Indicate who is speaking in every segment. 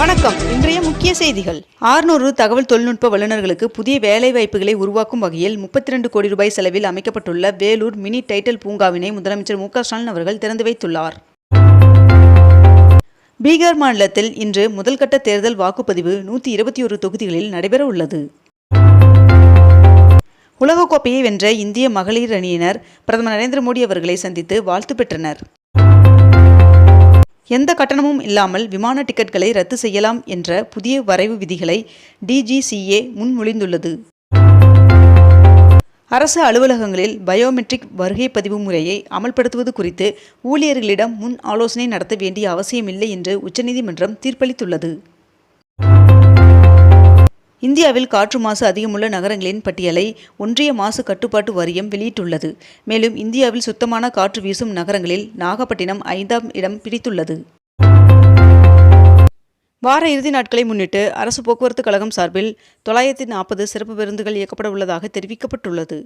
Speaker 1: வணக்கம். இன்றைய முக்கிய செய்திகள். ஆறுநூறு தகவல் தொழில்நுட்ப வல்லுநர்களுக்கு புதிய வேலை வாய்ப்புகளை உருவாக்கும் வகையில் முப்பத்தி ரெண்டு கோடி ரூபாய் செலவில் அமைக்கப்பட்டுள்ள வேலூர் மினி டைட்டில் பூங்காவினை முதலமைச்சர் மு ஸ்டாலின் அவர்கள் திறந்து வைத்துள்ளார். பீகார் மாநிலத்தில் இன்று முதல்கட்ட தேர்தல் வாக்குப்பதிவு நூற்றி இருபத்தி ஒரு தொகுதிகளில் நடைபெற உள்ளது. உலகக்கோப்பையை வென்ற இந்திய மகளிர் அணியினர் பிரதமர் நரேந்திர மோடி அவர்களை சந்தித்து வாழ்த்து பெற்றனர். எந்த கட்டணமும் இல்லாமல் விமான டிக்கெட்களை ரத்து செய்யலாம் என்ற புதிய வரைவு விதிகளை டிஜிசிஏ முன்மொழிந்துள்ளது. அரசு அலுவலகங்களில் பயோமெட்ரிக் வருகை பதிவு முறையை அமல்படுத்துவது குறித்து ஊழியர்களிடம் முன் ஆலோசனை நடத்த வேண்டிய அவசியமில்லை என்று உச்சநீதிமன்றம் தீர்ப்பளித்துள்ளது. இந்தியாவில் காற்று மாசு அதிகமுள்ள நகரங்களின் பட்டியலை ஒன்றிய மாசு கட்டுப்பாட்டு வாரியம் வெளியிட்டுள்ளது. மேலும் இந்தியாவில் சுத்தமான காற்று வீசும் நகரங்களில் நாகப்பட்டினம் ஐந்தாம் இடம் பிடித்துள்ளது. வார இறுதி நாட்களை முன்னிட்டு அரசு போக்குவரத்து கழகம் சார்பில் தொள்ளாயிரத்தி நாற்பது சிறப்பு பேருந்துகள் இயக்கப்பட உள்ளதாக தெரிவிக்கப்பட்டுள்ளது.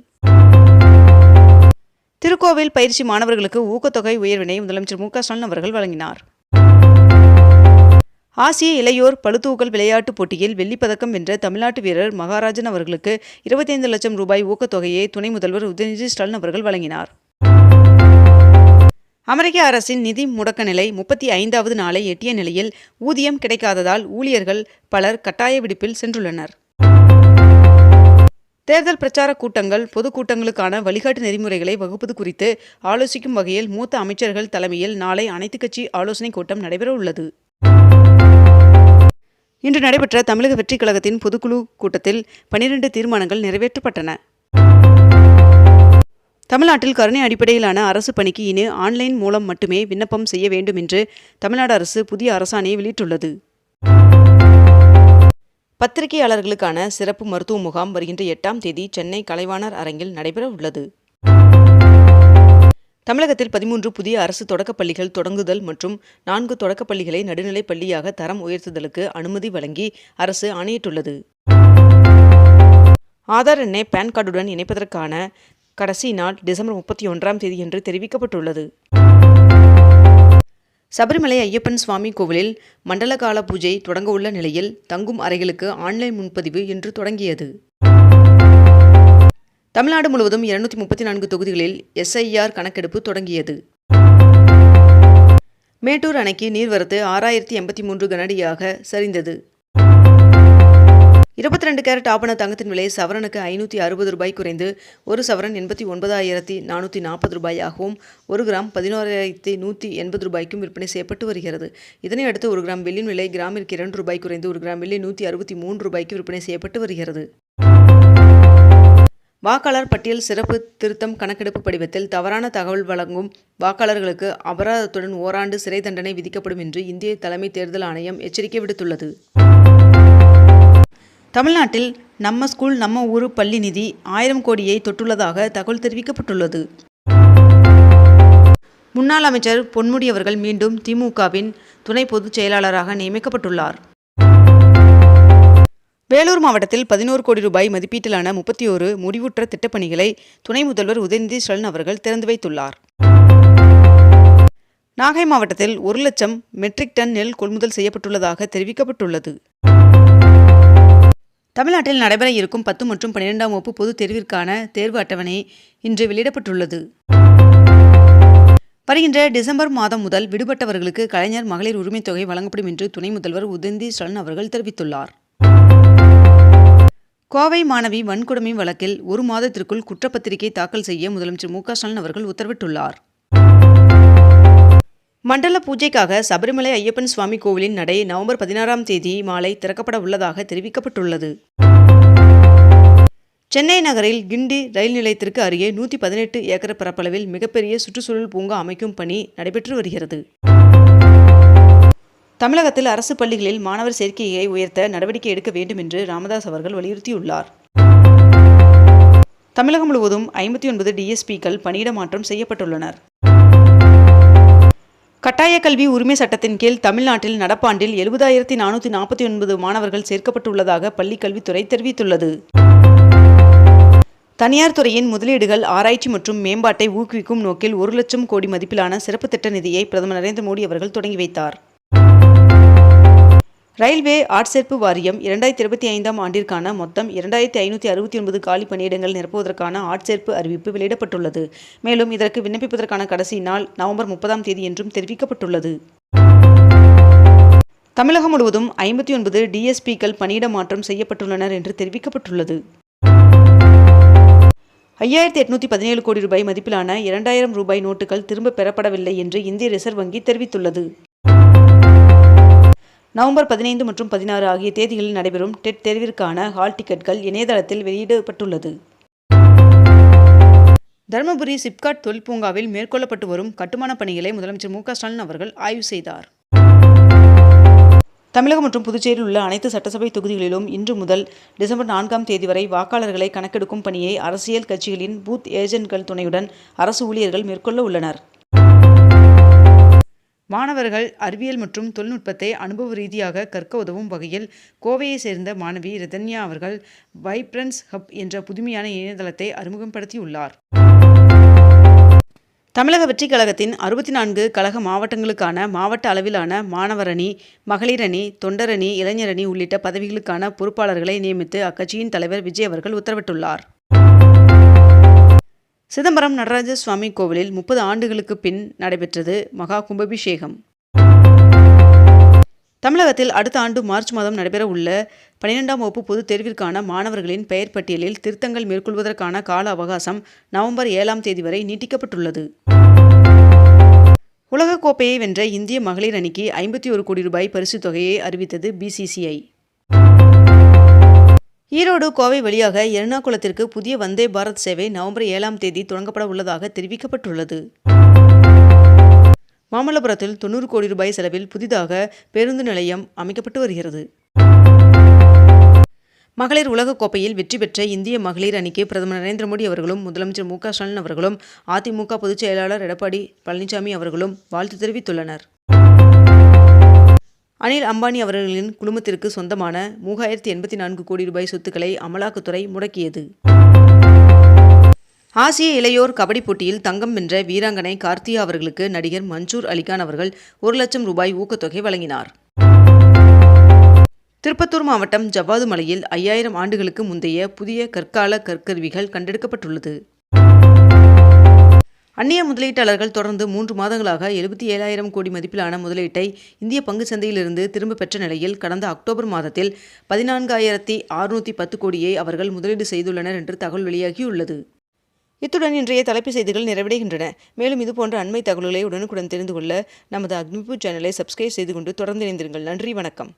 Speaker 1: திருக்கோவில் பயிற்சி மாணவர்களுக்கு ஊக்கத்தொகை உயர்வினை முதலமைச்சர் மு க ஸ்டாலின் அவர்கள் வழங்கினார். ஆசிய இளையோர் பளுதூக்கல் விளையாட்டுப் போட்டியில் வெள்ளிப்பதக்கம் வென்ற தமிழ்நாட்டு வீரர் மகாராஜன் அவர்களுக்கு இருபத்தைந்து லட்சம் ரூபாய் ஊக்கத்தொகையை துணை முதல்வர் உதயநிதி ஸ்டாலின் அவர்கள் வழங்கினார். அமெரிக்க அரசின் நிதி முடக்க நிலை முப்பத்தி ஐந்தாவது நாளை எட்டிய நிலையில் ஊதியம் கிடைக்காததால் ஊழியர்கள் பலர் கட்டாய விடுப்பில் சென்றுள்ளனர். தேர்தல் பிரச்சார கூட்டங்கள் பொதுக்கூட்டங்களுக்கான வழிகாட்டு நெறிமுறைகளை வகுப்பது குறித்து ஆலோசிக்கும் வகையில் மூத்த அமைச்சர்கள் தலைமையில் நாளை அனைத்துக் கட்சி ஆலோசனைக் கூட்டம் நடைபெற உள்ளது இன்று நடைபெற்ற தமிழக வெற்றிக் கழகத்தின் பொதுக்குழு கூட்டத்தில் பனிரெண்டு தீர்மானங்கள் நிறைவேற்றப்பட்டன. தமிழ்நாட்டில் கருணை அடிப்படையிலான அரசு பணிக்கு இனி ஆன்லைன் மூலம் மட்டுமே விண்ணப்பம் செய்ய வேண்டும் என்று தமிழ்நாடு அரசு புதிய அரசாணையை வெளியிட்டுள்ளது. பத்திரிகையாளர்களுக்கான சிறப்பு மருத்துவ முகாம் வருகின்ற எட்டாம் தேதி சென்னை கலைவாணர் அரங்கில் நடைபெற உள்ளது தமிழகத்தில் பதிமூன்று புதிய அரசு தொடக்கப் பள்ளிகள் தொடங்குதல் மற்றும் நான்கு தொடக்கப் பள்ளிகளை நடுநிலைப் பள்ளியாக தரம் உயர்த்துதலுக்கு அனுமதி வழங்கி அரசு ஆணையிட்டுள்ளது. ஆதார் எண்ணை பான் கார்டுடன் இணைப்பதற்கான கடைசி நாள் டிசம்பர் முப்பத்தி ஒன்றாம் தேதி என்று தெரிவிக்கப்பட்டுள்ளது. சபரிமலை ஐயப்பன் சுவாமி கோவிலில் மண்டலகால பூஜை தொடங்கவுள்ள நிலையில் தங்கும் அறைகளுக்கு ஆன்லைன் முன்பதிவு இன்று தொடங்கியது. தமிழ்நாடு முழுவதும் இருநூத்தி முப்பத்தி நான்கு தொகுதிகளில் எஸ்ஐஆர் கணக்கெடுப்பு தொடங்கியது. மேட்டூர் அணைக்கு நீர்வரத்து ஆறாயிரத்தி எண்பத்தி மூன்று கனடியாக சரிந்தது. இருபத்தி ரெண்டு கேரட் ஆபண தங்கத்தின் விலை சவரனுக்கு ஐநூற்றி அறுபது ரூபாய் குறைந்து ஒரு சவரன் எண்பத்தி ஒன்பதாயிரத்தி நானூற்றி நாற்பது ரூபாயாகவும் ஒரு கிராம் பதினோராயிரத்தி நூற்றி எண்பது ரூபாய்க்கும் விற்பனை செய்யப்பட்டு வருகிறது. இதனை அடுத்து ஒரு கிராம் வெள்ளியின் விலை கிராமிற்கு இரண்டு ரூபாய் குறைந்து ஒரு கிராம் வெள்ளி நூற்றி அறுபத்தி மூன்று ரூபாய்க்கு விற்பனை செய்யப்பட்டு வருகிறது. வாக்காளர் பட்டியல் சிறப்பு திருத்தம் கணக்கெடுப்பு படிவத்தில் தவறான தகவல் வழங்கும் வாக்காளர்களுக்கு அபராதத்துடன் ஓராண்டு சிறை தண்டனை விதிக்கப்படும் என்று இந்திய தலைமை தேர்தல் ஆணையம் எச்சரிக்கை விடுத்துள்ளது. தமிழ்நாட்டில் நம்ம ஸ்கூல் நம்ம ஊரு பள்ளி நிதி ஆயிரம் கோடியை தொட்டுள்ளதாக தகவல் தெரிவிக்கப்பட்டுள்ளது. முன்னாள் அமைச்சர் பொன்முடி அவர்கள் மீண்டும் திமுகவின் துணை பொதுச் செயலாளராக நியமிக்கப்பட்டுள்ளார். வேலூர் மாவட்டத்தில் பதினோரு கோடி ரூபாய் மதிப்பீட்டிலான முப்பத்தி ஒரு முடிவுற்ற திட்டப்பணிகளை துணை முதல்வர் உதயநிதி ஸ்டாலின் அவர்கள் திறந்து வைத்துள்ளார். நாகை மாவட்டத்தில் ஒரு லட்சம் மெட்ரிக் டன் நெல் கொள்முதல் செய்யப்பட்டுள்ளதாக தெரிவிக்கப்பட்டுள்ளது. தமிழ்நாட்டில் நடைபெற இருக்கும் பத்து மற்றும் பன்னிரெண்டாம் வகுப்பு பொதுத் தேர்விற்கான தேர்வு அட்டவணை இன்று வெளியிடப்பட்டுள்ளது. வருகின்ற டிசம்பர் மாதம் முதல் விடுபட்டவர்களுக்கு கலைஞர் மகளிர் உரிமைத் தொகை வழங்கப்படும் என்று துணை முதல்வர் உதயநிதி ஸ்டாலின் அவர்கள் தெரிவித்துள்ளார். கோவை மாணவி வன்கொடுமை வழக்கில் ஒரு மாதத்திற்குள் குற்றப்பத்திரிகை தாக்கல் செய்ய முதலமைச்சர் மு ஸ்டாலின் அவர்கள் உத்தரவிட்டுள்ளார். மண்டல பூஜைக்காக சபரிமலை ஐயப்பன் சுவாமி கோவிலின் நடை நவம்பர் பதினாறாம் தேதி மாலை திறக்கப்பட உள்ளதாக தெரிவிக்கப்பட்டுள்ளது. சென்னை நகரில் கிண்டி ரயில் நிலையத்திற்கு அருகே நூற்றி பதினெட்டு ஏக்கர் பரப்பளவில் மிகப்பெரிய சுற்றுச்சூழல் பூங்கா அமைக்கும் பணி நடைபெற்று வருகிறது. தமிழகத்தில் அரசு பள்ளிகளில் மாணவர் சேர்க்கையை உயர்த்த நடவடிக்கை எடுக்க வேண்டும் என்று ராமதாஸ் அவர்கள் வலியுறுத்தியுள்ளார். தமிழகம் முழுவதும் ஐம்பத்தி ஒன்பது டிஎஸ்பிக்கள் பணியிட மாற்றம் செய்யப்பட்டுள்ளனர். கட்டாய கல்வி உரிமை சட்டத்தின் கீழ் தமிழ்நாட்டில் நடப்பாண்டில் எழுபதாயிரத்தி நானூற்றி நாற்பத்தி ஒன்பது மாணவர்கள் சேர்க்கப்பட்டுள்ளதாக பள்ளிக்கல்வித்துறை தெரிவித்துள்ளது. தனியார் துறையின் முதலீடுகள் ஆராய்ச்சி மற்றும் மேம்பாட்டை ஊக்குவிக்கும் நோக்கில் ஒரு லட்சம் கோடி மதிப்பிலான சிறப்பு திட்ட நிதியை பிரதமர் நரேந்திர மோடி அவர்கள் தொடங்கி வைத்தார். ரயில்வே ஆட்சேர்ப்பு வாரியம் இரண்டாயிரத்தி இருபத்தி ஐந்தாம் ஆண்டிற்கான மொத்தம் இரண்டாயிரத்தி ஐநூற்றி அறுபத்தி ஒன்பது காலி பணியிடங்கள் நிரப்புவதற்கான ஆட்சேர்ப்பு அறிவிப்பு வெளியிடப்பட்டுள்ளது. மேலும் இதற்கு விண்ணப்பிப்பதற்கான கடைசி நாள் நவம்பர் முப்பதாம் தேதி என்றும் தெரிவிக்கப்பட்டுள்ளது. தமிழகம் முழுவதும் ஐம்பத்தி ஒன்பது டிஎஸ்பிக்கள் பணியிட மாற்றம் செய்யப்பட்டுள்ளனர் என்று தெரிவிக்கப்பட்டுள்ளது. ஐயாயிரத்தி எட்நூற்றி பதினேழு கோடி ரூபாய் மதிப்பிலான இரண்டாயிரம் ரூபாய் நோட்டுகள் திரும்பப் பெறப்படவில்லை என்று இந்திய ரிசர்வ் வங்கி தெரிவித்துள்ளது. நவம்பர் பதினைந்து மற்றும் பதினாறு ஆகிய தேதிகளில் நடைபெறும் டெட் தேர்விற்கான ஹால் டிக்கெட்கள் இணையதளத்தில் வெளியிடப்பட்டுள்ளது. தருமபுரி சிப்காட் தொழிற்பூங்காவில் மேற்கொள்ளப்பட்டு வரும் கட்டுமானப் பணிகளை முதலமைச்சர் மு ஸ்டாலின் அவர்கள் ஆய்வு செய்தார். தமிழகம் மற்றும் புதுச்சேரியில் உள்ள அனைத்து சட்டசபை தொகுதிகளிலும் இன்று முதல் டிசம்பர் நான்காம் தேதி வரை வாக்காளர்களை கணக்கெடுக்கும் பணியை அரசியல் கட்சிகளின் பூத் ஏஜென்ட்கள் துணையுடன் அரசு ஊழியர்கள் மேற்கொள்ள உள்ளனர். மாணவர்கள் அறிவியல் மற்றும் தொழில்நுட்பத்தை அனுபவ ரீதியாக கற்க உதவும் வகையில் கோவையை சேர்ந்த மாணவி ரிதன்யா அவர்கள் வைப்ரன்ஸ் ஹப் என்ற புதுமையான இணையதளத்தை அறிமுகப்படுத்தியுள்ளார். தமிழக வெற்றிக் கழகத்தின் அறுபத்தி நான்கு கழக மாவட்டங்களுக்கான மாவட்ட அளவிலான மாணவரணி மகளிரணி மகளிர் அணி தொண்டரணி இளைஞரணி உள்ளிட்ட பதவிகளுக்கான பொறுப்பாளர்களை நியமித்து அக்கட்சியின் தலைவர் விஜய் அவர்கள் உத்தரவிட்டுள்ளார். சிதம்பரம் நடராஜ சுவாமி கோவிலில் முப்பது ஆண்டுகளுக்கு பின் நடைபெற்றது மகா கும்பாபிஷேகம். தமிழகத்தில் அடுத்த ஆண்டு மார்ச் மாதம் நடைபெற உள்ள பனிரெண்டாம் வகுப்பு பொதுத் தேர்விற்கான மாணவர்களின் பெயர் பட்டியலில் திருத்தங்கள் மேற்கொள்வதற்கான கால அவகாசம் நவம்பர் ஏழாம் தேதி வரை நீட்டிக்கப்பட்டுள்ளது. உலகக்கோப்பையை வென்ற இந்திய மகளிர் அணிக்கு ஐம்பத்தி ஒரு கோடி ரூபாய் பரிசுத் தொகையை அறிவித்தது பிசிசிஐ ஈரோடு கோவை வழியாக எர்ணாகுளத்திற்கு புதிய வந்தே பாரத் சேவை நவம்பர் ஏழாம் தேதி தொடங்கப்பட உள்ளதாக தெரிவிக்கப்பட்டுள்ளது. மாமல்லபுரத்தில் தொண்ணூறு கோடி ரூபாய் செலவில் புதிதாக பேருந்து நிலையம் அமைக்கப்பட்டு வருகிறது. மகளிர் உலகக்கோப்பையில் வெற்றி பெற்ற இந்திய மகளிர் அணிக்கு பிரதமர் நரேந்திர மோடி அவர்களும் முதலமைச்சர் மு ஸ்டாலின் அவர்களும் அதிமுக பொதுச் செயலாளர் எடப்பாடி பழனிசாமி அவர்களும் வாழ்த்து தெரிவித்துள்ளனர். அனில் அம்பானி அவர்களின் குழுமத்திற்கு சொந்தமான மூவாயிரத்தி எண்பத்தி நான்கு கோடி ரூபாய் சொத்துக்களை அமலாக்கத்துறை முடக்கியது. ஆசிய இளையோர் கபடி போட்டியில் தங்கம் வென்ற வீராங்கனை கார்த்தியா அவர்களுக்கு நடிகர் மன்சூர் அலிகான் அவர்கள் ஒரு லட்சம் ரூபாய் ஊக்கத்தொகை வழங்கினார். திருப்பத்தூர் மாவட்டம் ஜவ்வாது மலையில் ஐயாயிரம் ஆண்டுகளுக்கு முந்தைய புதிய கற்கால கற்கருவிகள் கண்டெடுக்கப்பட்டுள்ளது. அந்நிய முதலீட்டாளர்கள் தொடர்ந்து மூன்று மாதங்களாக எழுபத்தி ஏழாயிரம் கோடி மதிப்பிலான முதலீட்டை இந்திய பங்கு சந்தையிலிருந்து திரும்ப பெற்ற நிலையில் கடந்த அக்டோபர் மாதத்தில் பதினான்காயிரத்தி அறுநூற்றி பத்து கோடியை அவர்கள் முதலீடு செய்துள்ளனர் என்று தகவல் வெளியாகியுள்ளது. இத்துடன் இன்றைய தலைப்பு செய்திகள் நிறைவடைகின்றன. மேலும் இதுபோன்ற அண்மை தகவல்களை உடனுக்குடன் தெரிந்து கொள்ள நமது அக்னிபூ சேனலை சப்ஸ்கிரைப் செய்து கொண்டு தொடர்ந்து இணைந்திருங்கள். நன்றி வணக்கம்.